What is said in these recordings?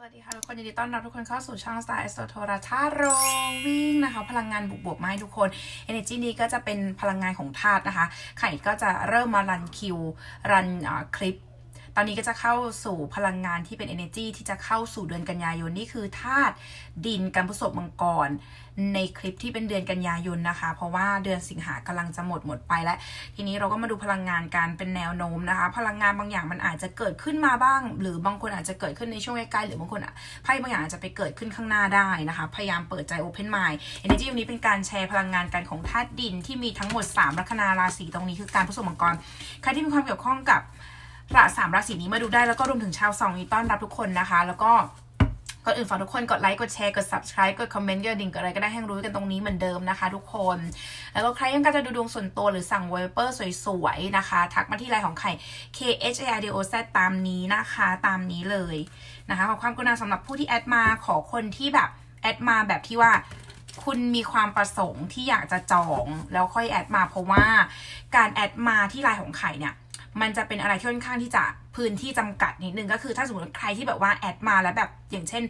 สวัสดีค่ะทุกคนยินดีต้อนรับทุกคนเข้าสู่ช่อง Star a s t r o t o r a ท่าโรงวิ่งนะคะ พลังงานบวกๆมาให้ทุกคน Energy นี้ก็จะเป็นพลังงานของธาตุนะคะไข่ก็จะเริ่มมารันคิว รันคลิป ตอนนี้ก็จะเข้าสู่พลังงานที่เป็น energy ที่จะเข้าสู่เดือนกันยายน นี่คือธาตุดินกันผสมมังกร ในคลิปที่เป็นเดือนกันยายนนะคะ เพราะว่าเดือนสิงหากำลังจะหมดหมดไปแล้ว ทีนี้เราก็มาดูพลังงานการเป็นแนวโน้มนะคะ พลังงานบางอย่างมันอาจจะเกิดขึ้นมาบ้าง หรือบางคนอาจจะเกิดขึ้นในช่วงใกล้ๆหรือบางคนไพ่บางอย่างอาจจะไปเกิดขึ้นข้างหน้าได้นะคะ พยายามเปิดใจ Open Mind Energy วันนี้เป็นการแชร์พลังงานกันของธาตุดินที่มีทั้งหมด3ลัคนาราศีตรงนี้คือการผสมมังกรใครที่มีความเกี่ยวข้องกับ ระสามราศีนี้มาดูได้แล้วก็รวมถึงชาวสองนี้ต้อนรับทุกคนนะคะ แล้วก็ก่อนอื่นฝากทุกคนกดไลค์กดแชร์กด subscribe กดคอมเมนต์กดดิ่งกดอะไรก็ได้ให้รู้กันตรงนี้เหมือนเดิมนะคะ ทุกคน แล้วก็ใครยังการจะดูดวงส่วนตัวหรือสั่งไวเปอร์สวยๆนะคะ ทักมาที่ไลน์ของไข่ K H A I D O Z ตามนี้นะคะตามนี้เลยนะคะขอความกรุณาสำหรับผู้ที่แอดมาขอคนที่แบบแอดมาแบบที่ว่าคุณมีความประสงค์ที่อยากจะจองแล้วค่อยแอดมาเพราะว่าการแอดมาที่ไลน์ของไข่เนี่ย มันจะเป็นอะไรที่ค่อนข้างที่จะพื้นที่จำกัดนิดนึงก็คือถ้าสมมติใครที่แบบว่าแอดมาแล้วแบบอย่างเช่น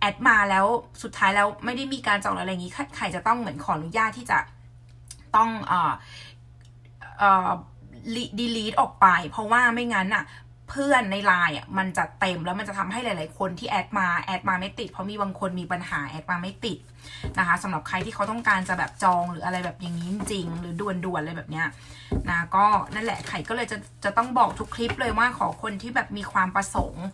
แอดมาแล้วสุดท้ายแล้วไม่ได้มีการจองอะไรอย่างนี้ใครจะต้องเหมือนขออนุญาตที่จะต้องเอ่อเอ่อดีลีทออกไป เพราะว่าไม่งั้นอะ เพื่อนในไลน์อะมันจะเต็มแล้วมันจะทำให้หลาย ๆ คนที่แอดมาแอดมาไม่ติด เพราะมีบางคนมีปัญหาแอดมาไม่ติดนะคะสำหรับใครที่เขาต้องการจะแบบจองหรืออะไรแบบอย่างนี้จริง หรือด่วนๆอะไรแบบเนี้ยนะก็นั่นแหละไข่ก็เลยจะจะต้องบอกทุกคลิปเลยว่าขอคนที่แบบมีความประสงค์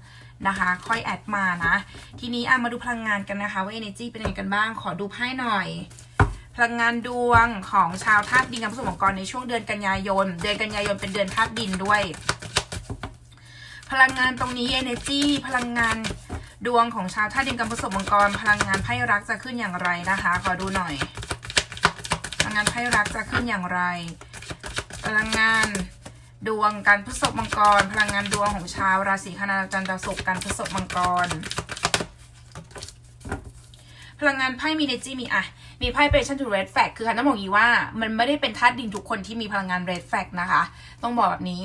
นะคะ ค่อยแอดมานะ ทีนี้อะมาดูพลังงานกันนะคะว่า energy เป็นยังไงกันบ้างขอดูไพ่หน่อยพลังงานดวงของชาวธาตุดินกับผสมมังกรในช่วงเดือนกันยายน เดือนกันยายนเป็นเดือนธาตุดินด้วย พลังงานตรงนี้ energy พลังงานดวงของชาวธาตุดินกับผสมมังกร พลังงานไพ่รักจะขึ้นอย่างไรนะคะ ขอดูหน่อย พลังงานไพ่รักจะขึ้นอย่างไร พลังงานดวงการพฤษภมังกร พลังงานดวงของชาวราศีคณาจันทร์ดาวศุกร์การพฤษภมังกร พลังงานไพ่มีเนจีมีอะ มีไพ่เปรชันทูเรดแฟกคือคันต้องบอกงี้ว่ามันไม่ได้เป็นธาตุดินทุกคนที่มีพลังงานเรดแฟกนะคะ ต้องบอกแบบนี้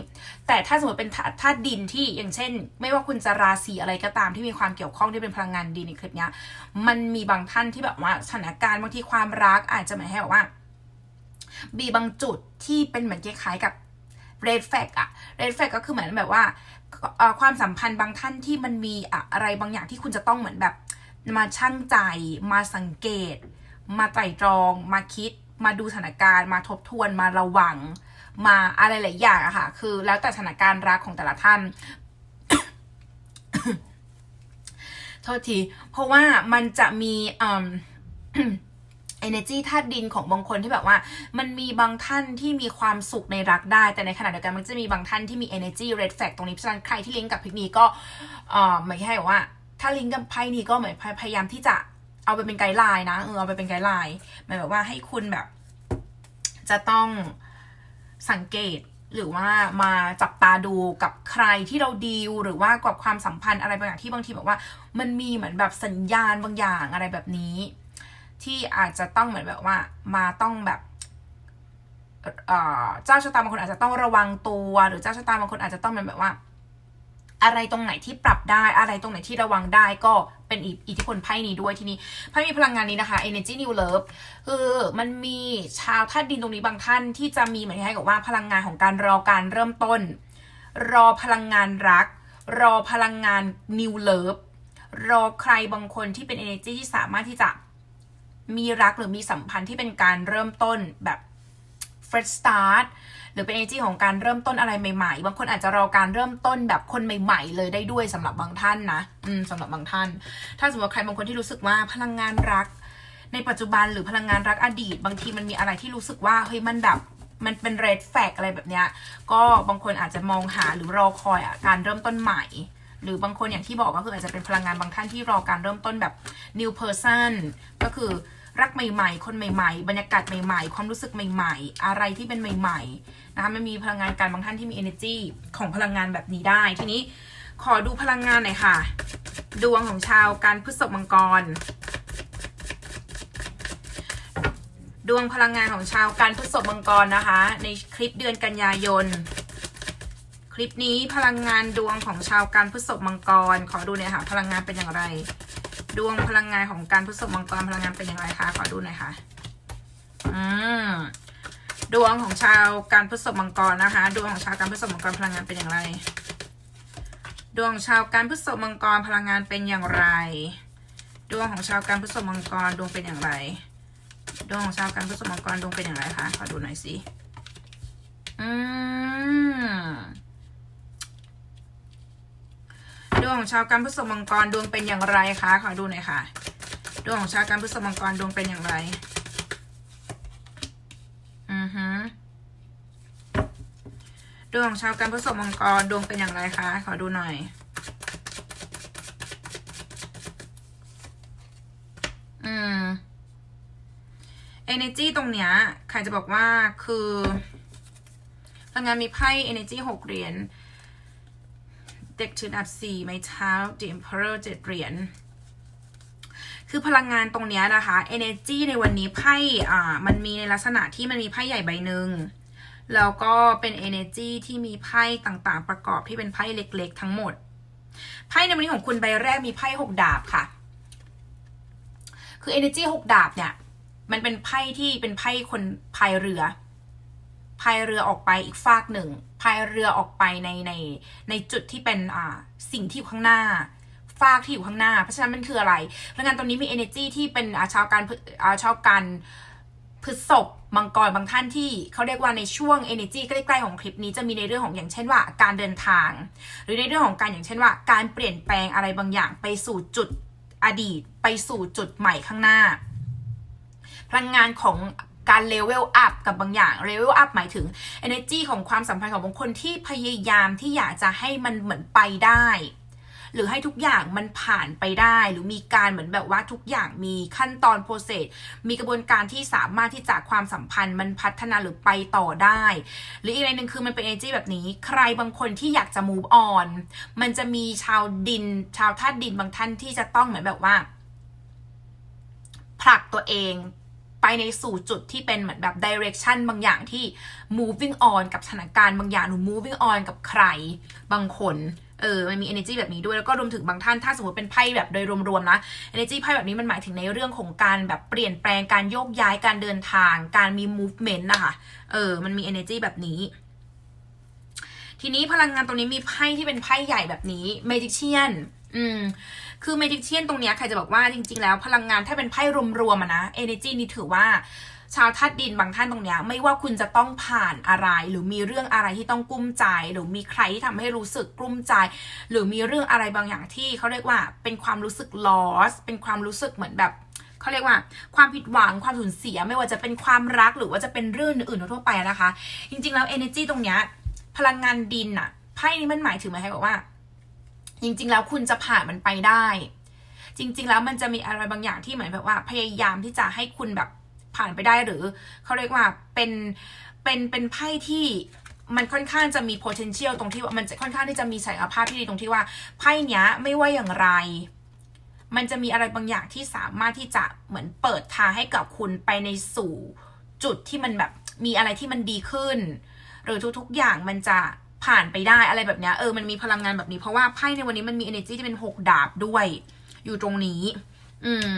แต่ถ้าสมมติเป็นธาตุดินที่อย่างเช่น ไม่ว่าคุณจะราศีอะไรก็ตามที่มีความเกี่ยวข้องที่เป็นพลังงานดินในคลิปนี้มันมีบางท่านที่แบบว่าสถานการณ์บางทีความรักอาจจะหมายให้แบบว่ามีบางจุดที่เป็นเหมือนคล้ายๆกับ red flag อะ red flag ก็คือเหมือนแบบว่าความสัมพันธ์บางท่านที่มันมีอะอะไรบางอย่างที่คุณจะต้องเหมือนแบบมาชั่งใจมาสังเกต มาไตร่ตรองมาคิด มาดูสถานการณ์ มาทบทวนมาระวัง มาอะไรหลายอย่างอะค่ะ คือแล้วแต่สถานการณ์รักของแต่ละท่านโทษที เพราะว่ามันจะมีเอืม energy ธาตุดินของบางคนที่แบบว่า มันมีบางท่านที่มีความสุขในรักได้ แต่ในขณะเดียวกันมันจะมีบางท่านที่มี energy red flag ตรงนี้เพราะฉะนั้นใครที่ลิงก์กับพิกนี้ก็เอ่อหมายให้ว่า ถ้าลิงก์กับไพ่นี้ก็เหมือนพยายามที่จะ เอาไปเป็นไกด์ไลน์นะเออเอาไปเป็นไกด์ไลน์หมายแบบว่าให้คุณแบบ จะต้องสังเกตหรือว่ามาจับตาดูกับใครที่เราดีลหรือว่ากับความสัมพันธ์อะไรบางอย่างที่บางทีแบบว่า มันมีเหมือนแบบสัญญาณบางอย่างอะไรแบบนี้ ที่อาจจะต้องเหมือนแบบว่า มาต้องแบบเจ้าชะตาบางคนอาจจะต้องระวังตัวหรือเจ้าชะตาบางคนอาจจะต้องเป็นแบบว่า อะไรตรงไหนที่ปรับได้อะไรตรงไหนที่ระวังได้ก็ เป็นอิทธิพลไพ่นี้ด้วยทีนี้ไพ่มีพลังงานนี้นะคะ energy new love คือมันมีชาวธาตุดินตรงนี้บางท่านที่จะมีเหมือนให้กับว่าพลังงานของการรอการเริ่มต้น รอพลังงานรัก รอพลังงาน new love รอใครบางคนที่เป็น energy ที่สามารถที่จะมีรักหรือมีสัมพันธ์ที่เป็นการเริ่มต้นแบบ fresh start หรือเป็น energy ของการเริ่มต้นอะไรใหม่ๆ บางคนอาจจะรอการเริ่มต้นแบบคนใหม่ ๆ เลยได้ด้วยสำหรับบางท่านนะอืมสำหรับบางท่าน ถ้าสมมติว่าใครบางคนที่รู้สึกว่าพลังงานรัก ในปัจจุบันหรือพลังงานรักอดีต บางทีมันมีอะไรที่รู้สึกว่าเฮ้ยมันแบบมันเป็น red flag อะไรแบบเนี้ย ก็บางคนอาจจะมองหาหรือรอคอยอะการเริ่มต้นใหม่ หรือบางคนอย่างที่บอกก็คืออาจจะเป็นพลังงานบางท่านที่รอการเริ่มต้นแบบ new person ก็คือ รักใหม่ ๆ คนใหม่ๆ บรรยากาศใหม่ ๆ ความรู้สึกใหม่ ๆ อะไรที่เป็นใหม่ๆนะคะมันมีพลังงานการบางท่านที่มี energy ของพลังงานแบบนี้ได้ ทีนี้ขอดูพลังงานหน่อยค่ะ ดวงของชาวการพฤษภมังกร ดวงพลังงานของชาวการพฤษภมังกรนะคะ ในคลิปเดือนกันยายน คลิปนี้พลังงานดวงของชาวการพฤษภมังกร ขอดูหน่อยค่ะ พลังงานเป็นอย่างไร ดวงพลังงานของการพฤษภมังกรพลังงานเป็นอย่างไรคะขอดูหน่อยค่ะอืมดวงของชาวการพฤษภมังกรนะคะ ดวงของชาวการพฤษภมังกรพลังงานเป็นอย่างไร ดวงของชาวการพฤษภมังกรพลังงานเป็นอย่างไร ดวงของชาวการพฤษภมังกรดวงเป็นอย่างไร ดวงของชาวการพฤษภมังกรดวงเป็นอย่างไรคะขอดูหน่อยสิอืม ดวงของชาวการพฤษภมังกรดวงเป็นอย่างไรคะขอดูหน่อยค่ะ ดวงของชาวการพฤษภมังกรดวงเป็นอย่างไร อือฮึดวงของชาวการพฤษภมังกรดวงเป็นอย่างไรคะขอดูหน่อย อืม energy ตรงเนี้ยใครจะบอกว่าคือพลังงานมีไพ่ energy หกเหรียญ เด็กถืออับสี่ไม้เท้า the emperor เจ็ดเหรียญคือพลังงานตรงนี้นะคะ energy ในวันนี้ไพ่อ่ามันมีในลักษณะที่มันมีไพ่ใหญ่ใบหนึ่งแล้วก็เป็น energy ที่มีไพ่ต่างๆ ประกอบที่เป็นไพ่เล็กๆ ทั้งหมด ไพ่ในวันนี้ของคุณใบแรกมีไพ่หกดาบค่ะ คือ energy หกดาบเนี่ย มันเป็นไพ่ที่เป็นไพ่คนพายเรือ พายเรือออกไปอีกฟากหนึ่งพายเรือออกไปในในในจุดที่เป็นอ่าสิ่งที่อยู่ข้างหน้าฟากที่อยู่ข้างหน้า เพราะฉะนั้นมันคืออะไรพลังงานตรงนี้มี energy ที่เป็นอาชาวการอ่าชาวการพฤษภมังกรบางท่านที่เขาเรียกว่าในช่วง energy ใกล้ๆของคลิปนี้จะมีในเรื่องของอย่างเช่นว่า การเดินทาง หรือในเรื่องของการอย่างเช่นว่า การเปลี่ยนแปลงอะไรบางอย่างไปสู่จุดอดีต ไปสู่จุดใหม่ข้างหน้า พลังงานของ การเลเวลอัพกับบางอย่างเลเวลอัพหมายถึง energy ของความสัมพันธ์ของบางคนที่พยายามที่อยากจะให้มันเหมือนไปได้ หรือให้ทุกอย่างมันผ่านไปได้ หรือมีการเหมือนแบบว่าทุกอย่างมีขั้นตอนโปรเซสมีกระบวนการที่สามารถที่จะความสัมพันธ์มันพัฒนาหรือไปต่อได้ หรืออีกในหนึ่งคือมันเป็น energy แบบนี้ ใครบางคนที่อยากจะ move on มันจะมีชาวดิน ชาวธาตุดินบางท่านที่จะต้องเหมือนแบบว่าผลักตัวเอง ไปในสู่จุดที่เป็นเหมือนแบบ direction บางอย่างที่ moving on กับสถานการณ์บางอย่างหรือ moving on กับใครบางคนเออ มันมี energy แบบนี้ด้วย แล้วก็รวมถึงบางท่าน ถ้าสมมติเป็นไพ่แบบโดยรวมๆนะ energy ไพ่แบบนี้มันหมายถึงในเรื่องของการแบบเปลี่ยนแปลง การโยกย้าย การเดินทาง การมี movement นะคะ เออ มันมี energy แบบนี้ ทีนี้พลังงานตรงนี้มีไพ่ที่เป็นไพ่ใหญ่แบบนี้ magician อืม คือ magician ตรงเนี้ยใครจะบอกว่าจริง ๆ แล้วพลังงานถ้าเป็นไพ่รวมๆนะ energy นี่ถือว่าชาวธาตุดินบางท่านตรงเนี้ยไม่ว่าคุณจะต้องผ่านอะไร หรือมีเรื่องอะไรที่ต้องกุ้มใจ หรือมีใครที่ทำให้รู้สึกกุ้มใจ หรือมีเรื่องอะไรบางอย่างที่เขาเรียกว่าเป็นความรู้สึก loss เป็นความรู้สึกเหมือนแบบเขาเรียกว่าความผิดหวังความสูญเสียไม่ว่าจะเป็นความรักหรือว่าจะเป็นเรื่องอื่นๆทั่วไปนะคะ จริงๆแล้ว energy ตรงเนี้ยพลังงานดินอะไพ่นี้มันหมายถึงอะไรบอกว่า จริง ๆ แล้วคุณจะผ่านมันไปได้ จริง ๆ แล้วมันจะมีอะไรบางอย่างที่เหมือนแบบว่าพยายามที่จะให้คุณแบบผ่านไปได้หรือเขาเรียกว่าเป็นเป็นเป็นไพ่ที่มันค่อนข้างจะมี potential ตรงที่ว่ามันจะค่อนข้างที่จะมีศักยภาพที่ดีตรงที่ว่าไพ่เนี้ยไม่ว่าอย่างไร มันจะมีอะไรบางอย่างที่สามารถที่จะเหมือนเปิดทางให้กับคุณไปในสู่จุดที่มันแบบมีอะไรที่มันดีขึ้น หรือทุกๆอย่างมันจะ ผ่านไปได้อะไรแบบนี้เออมันมีพลังงานแบบนี้เพราะว่าไพ่ในวันนี้มันมี energy ที่เป็นหกดาบด้วย อยู่ตรงนี้ อืม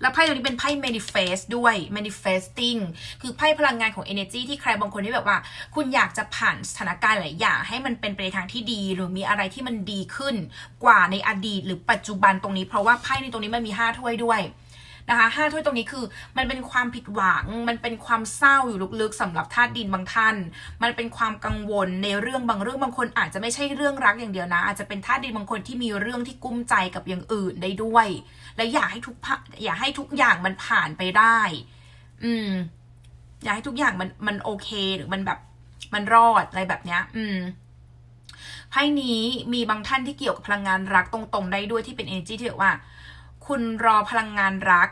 แล้วไพ่ตัวนี้เป็นไพ่ manifest ด้วย manifesting คือไพ่พลังงานของ energy ที่ใครบางคนที่แบบว่า คุณอยากจะผ่านสถานการณ์หลายอย่างให้มันเป็นไปในทางที่ดี หรือมีอะไรที่มันดีขึ้น กว่าในอดีตหรือปัจจุบันตรงนี้ เพราะว่าไพ่ในตรงนี้มันมีห้าถ้วยด้วย นะคะห้าถ้วยตรงนี้คือ มันเป็นความผิดหวัง มันเป็นความเศร้าอยู่ลึกๆสำหรับธาตุดินบางท่าน มันเป็นความกังวลในเรื่องบางเรื่องบางคนอาจจะไม่ใช่เรื่องรักอย่างเดียวนะ อาจจะเป็นธาตุดินบางคนที่มีเรื่องที่กุ้มใจกับอย่างอื่นได้ด้วย และอยากให้ทุกอยากให้ทุกอย่างมันผ่านไปได้ อืม อยากให้ทุกอย่างมันมันโอเคหรือมันแบบมันรอดอะไรแบบเนี้ย อืมไพ่นี้มีบางท่านที่เกี่ยวกับพลังงานรักตรงๆ ได้ด้วยที่เป็น energy ที่แบบว่า คุณรอพลังงานรัก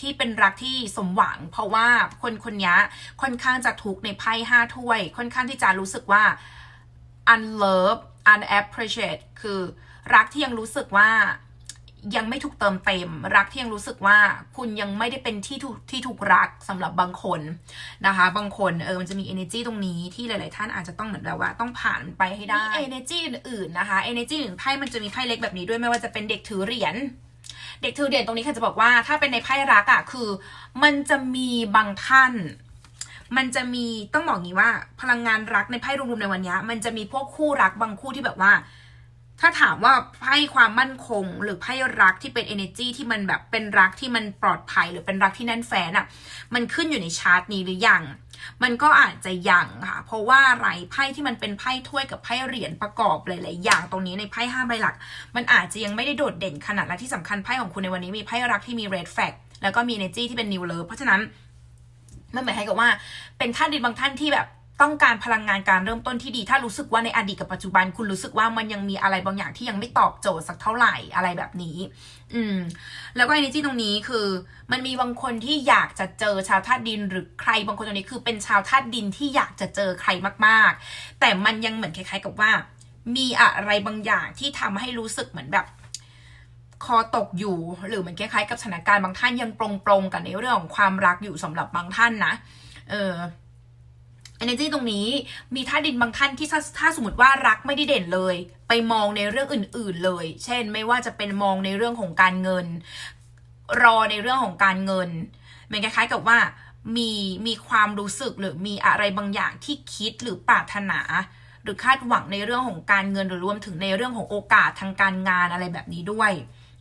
ที่เป็นรักที่สมหวัง เพราะว่าคนคนนี้ค่อนข้างจะทุกในไพ่ห้าถ้วย ค่อนข้างที่จะรู้สึกว่า unlove unappreciate คือรักที่ยังรู้สึกว่ายังไม่ถูกเติมเต็ม รักที่ยังรู้สึกว่าคุณยังไม่ได้เป็นที่ถูกที่ถูกรักสำหรับบางคนนะคะ บางคนเออมันจะมี energy ตรงนี้ที่หลาย ๆ ท่านอาจจะต้องเหมือนแบบว่าต้องผ่านมันไปให้ได้ energy อื่นๆนะคะ energy อื่นไพ่มันจะมีไพ่เล็กแบบนี้ด้วยไม่ว่าจะเป็นเด็กถือเหรียญ เด็กถือเหรียญตรงนี้ค่ะจะบอกว่าถ้าเป็นในไพ่รักอะ่ะคือ มันจะมีบางท่าน มันจะมีต้องบอกงี้ว่า พลังงานรักในไพ่รวมๆในวันนี้ มันจะมีพวกคู่รักบางคู่ที่แบบว่า ถ้าถามว่าไพ่ความมั่นคง หรือไพ่รักที่เป็น energy ที่มันแบบเป็นรักที่มันปลอดภัย หรือเป็นรักที่แน่นแฟนอะ่ะมันขึ้นอยู่ในชาร์ตนี้หรือยัง มันก็อาจจะยังค่ะ เพราะว่าอะไรไพ่ที่มันเป็นไพ่ถ้วยกับไพ่เหรียญประกอบหลายๆอย่างตรงนี้ในไพ่ห้าใบหลัก มันอาจจะยังไม่ได้โดดเด่นขนาดและที่สำคัญไพ่ของคุณในวันนี้มีไพ่รักที่มี red flag แล้วก็มีเนจี้ที่เป็น new love เพราะฉะนั้นมันหมายความว่าเป็นท่านดินบางท่านที่แบบ ต้องการพลังงานการเริ่มต้นที่ดี ถ้ารู้สึกว่าในอดีตกับปัจจุบัน คุณรู้สึกว่ามันยังมีอะไรบางอย่างที่ยังไม่ตอบโจทย์สักเท่าไหร่อะไรแบบนี้ อืม แล้วก็ energy ตรงนี้คือ มันมีบางคนที่อยากจะเจอชาวธาตุดิน หรือใครบางคนตรงนี้คือเป็นชาวธาตุดินที่อยากจะเจอใครมาก ๆ แต่มันยังเหมือนคล้าย ๆ กับว่า มีอะไรบางอย่างที่ทำให้รู้สึกเหมือนแบบคอตกอยู่หรือมันคล้ายๆกับสถานการณ์บางท่านยังปรงๆกันในเรื่องของความรักอยู่สำหรับบางท่านนะ เออ energy ตรงนี้มีท่าดินบางท่านที่ถ้าถ้าสมมติว่ารักไม่ได้เด่นเลย ไปมองในเรื่องอื่น ๆเลย เช่น ไม่ว่าจะเป็นมองในเรื่องของการเงิน รอในเรื่องของการเงินมันคล้ายๆกับว่ามีมีความรู้สึกหรือมีอะไรบางอย่างที่คิดหรือปรารถนา หรือคาดหวังในเรื่องของการเงินหรือรวมถึงในเรื่องของโอกาสทางการงานอะไรแบบนี้ด้วย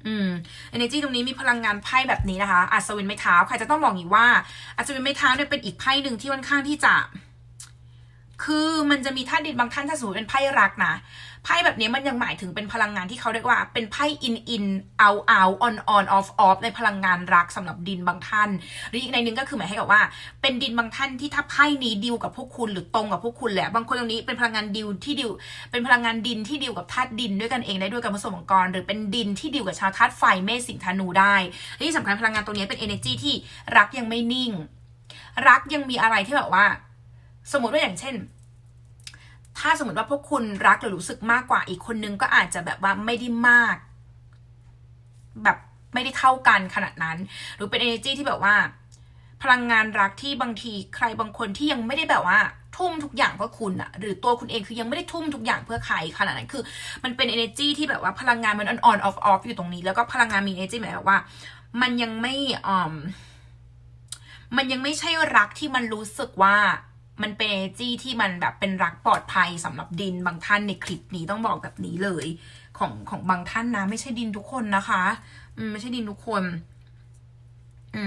อืม energy ตรงนี้มีพลังงานไพ่แบบนี้นะคะอัศวินไม้เท้าใครจะต้องบอกอีกว่าอัศวินไม้เท้าเนี่ยเป็นอีกไพ่หนึ่งที่ค่อนข้างที่จะ คือมันจะมีท่านดินบางท่านถ้าสมมติเป็นไพ่รักนะไพ่แบบนี้มันยังหมายถึงเป็นพลังงานที่เขาเรียกว่า เป็นไพ่อินอินเอาเอาออนออนออฟออฟในพลังงานรักสำหรับดินบางท่าน หรืออีกในนึงก็คือหมายให้กับว่า เป็นดินบางท่านที่ถ้าไพ่นี้ดิวกับพวกคุณหรือตรงกับพวกคุณแหละบางคนตรงนี้เป็นพลังงานดิวที่ดิวเป็นพลังงานดินที่ดิวกับธาตุดินด้วยกันเองได้ด้วยกันผสมองค์กรหรือเป็นดินที่ดิวกับชาวธาตุไฟเมษสิงธนูได้ที่สำคัญพลังงานตรงนี้เป็น energy ที่รักยังไม่นิ่ง รักยังมีอะไรที่แบบว่า สมมติว่าอย่างเช่น ถ้าสมมติว่าพวกคุณรักหรือรู้สึกมากกว่าอีกคนนึงก็อาจจะแบบว่าไม่ได้มาก แบบไม่ได้เท่ากันขนาดนั้น หรือเป็น energy ที่แบบว่า พลังงานรักที่บางทีใครบางคนที่ยังไม่ได้แบบว่าทุ่มทุกอย่างเพื่อคุณอะหรือตัวคุณเองคือยังไม่ได้ทุ่มทุกอย่างเพื่อใครขนาดนั้นคือ มันเป็น energy ที่แบบว่าพลังงานมัน on on off off อยู่ตรงนี้ แล้วก็พลังงานมี energy หมายความว่า มันยังไม่อ่อมมันยังไม่ใช่รักที่มันรู้สึกว่า มันเป็น energy ที่มันแบบเป็นรักปลอดภัยสำหรับดินบางท่านในคลิปนี้ต้องบอกแบบนี้เลย ของของบางท่านนะ ไม่ใช่ดินทุกคนนะคะไม่ใช่ดินทุกคน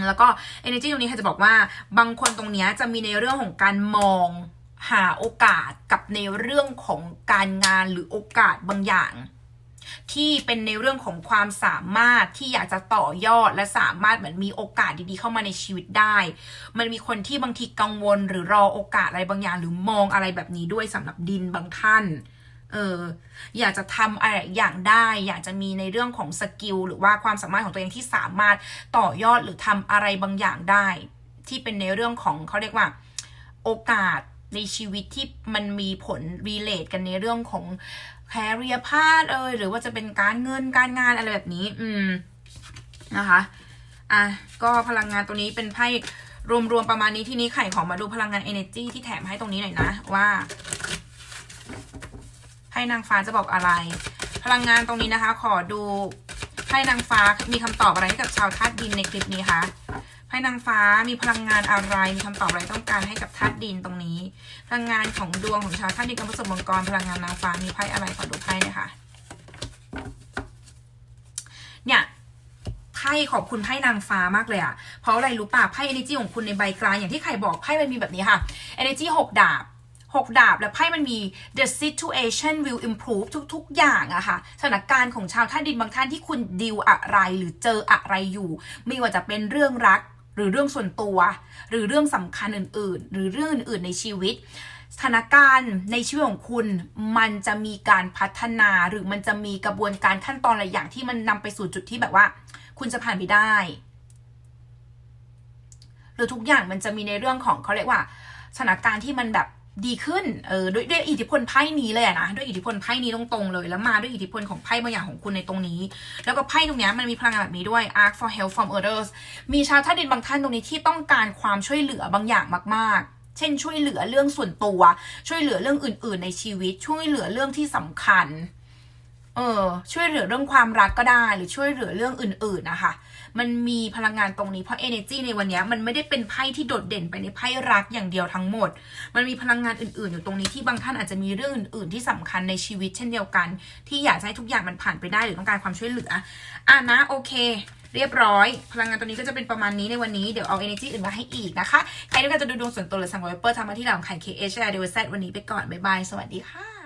แล้วก็ energy ตรงนี้ค่ะจะบอกว่าบางคนตรงนี้จะมีในเรื่องของการมองหาโอกาสกับในเรื่องของการงานหรือโอกาสบางอย่าง ที่เป็นในเรื่องของความสามารถที่อยากจะต่อยอดและสามารถเหมือนมีโอกาสดีๆ เข้ามาในชีวิตได้ มันมีคนที่บางทีกังวล หรือรอโอกาสอะไรบางอย่าง หรือมองอะไรแบบนี้ด้วยสำหรับดินบางท่านเอออยากจะทำอะไรอย่างได้ อยากจะมีในเรื่องของสกิลหรือว่าความสามารถของตัวเองที่สามารถต่อยอดหรือทำอะไรบางอย่างได้ ที่เป็นในเรื่องของเขาเรียกว่า โอกาสในชีวิตที่มันมีผลรีเลทกันในเรื่องของ แคเรียพาดเอยหรือว่าจะเป็นการเงินการงานอะไรแบบนี้ อืมนะคะอะก็พลังงานตัวนี้เป็นไพ่รวมๆประมาณนี้ที่นี้ไข่ของมาดูพลังงาน energy ที่แถมให้ตรงนี้หน่อยนะว่าไพ่นางฟ้าจะบอกอะไร พลังงานตรงนี้นะคะ ขอดูไพ่นางฟ้ามีคำตอบอะไรให้กับชาวธาตุดินในคลิปนี้คะ ไพ่นางฟ้ามีพลังงานอะไร มีคำตอบอะไรต้องการให้กับธาตุดินตรงนี้ พลังงานของดวงของชาวธาตุดินกับผสมมังกร พลังงานนางฟ้ามีไพ่อะไรขอดูไพ่น่อยค่ะเนี่ยไพ่ขอบคุณไพ่นางฟ้ามากเลยอะเพราะอะไรรู้ป่ะไพ่ energy ของคุณในใบกลางอย่างที่ใครบอกไพ่มันมีแบบนี้ค่ะ energy หกดาบหกดาบแล้วไพ่มันมี the situation will improve ทุก ๆ อย่างอะค่ะ สถานการณ์ของชาวท่าดินบางท่านที่คุณดีลอะไรหรือเจออะไรอยู่ ไม่ว่าจะเป็นเรื่องรัก หรือเรื่องส่วนตัว หรือเรื่องสำคัญอื่น ๆ หรือเรื่องอื่น ๆ ในชีวิตสถานการณ์ในชีวิตของคุณ มันจะมีการพัฒนาหรือมันจะมีกระบวนการขั้นตอนอะไรอย่างที่มันนำไปสู่จุดที่แบบว่า คุณจะผ่านไปได้ หรือทุกอย่างมันจะมีในเรื่องของเขาเรียกว่าสถานการณ์ที่มันแบบ ดีขึ้น เออด้วยด้วยอิทธิพลไพ่นี้เลยนะ ด้วยอิทธิพลไพ่นี้ตรงๆเลย แล้วมาด้วยอิทธิพลของไพ่บางอย่างของคุณในตรงนี้ แล้วก็ไพ่ตรงนี้มันมีพลังงานแบบนี้ด้วย arc for help from others มีชาวท่าดินบางท่านตรงนี้ที่ต้องการความช่วยเหลือบางอย่างมากๆ เช่น ช่วยเหลือเรื่องส่วนตัว ช่วยเหลือเรื่องอื่น ๆ ในชีวิต ช่วยเหลือเรื่องที่สำคัญ เออช่วยเหลือเรื่องความรักก็ได้หรือช่วยเหลือเรื่องอื่นๆนะคะ มันมีพลังงานตรงนี้เพราะ energy ในวันนี้มันไม่ได้เป็นไพ่ที่โดดเด่นไปในไพ่รักอย่างเดียวทั้งหมด มันมีพลังงานอื่นๆ อยู่ตรงนี้ที่บางท่านอาจจะมีเรื่องอื่นๆ ที่สำคัญในชีวิตเช่นเดียวกัน ที่อยากให้ทุกอย่างมันผ่านไปได้หรือต้องการความช่วยเหลืออะนะโอเค เรียบร้อย พลังงานตัวนี้ก็จะเป็นประมาณนี้ในวันนี้เดี๋ยวเอา energy อื่นมาให้อีกนะคะใครต้องการจะดูดวงส่วนตัวหรือสั่งไวเปอร์ทำมาที่หลังไข่ KH เดวเซวันนี้ไปก่อนบ๊ายบายสวัสดีค่ะ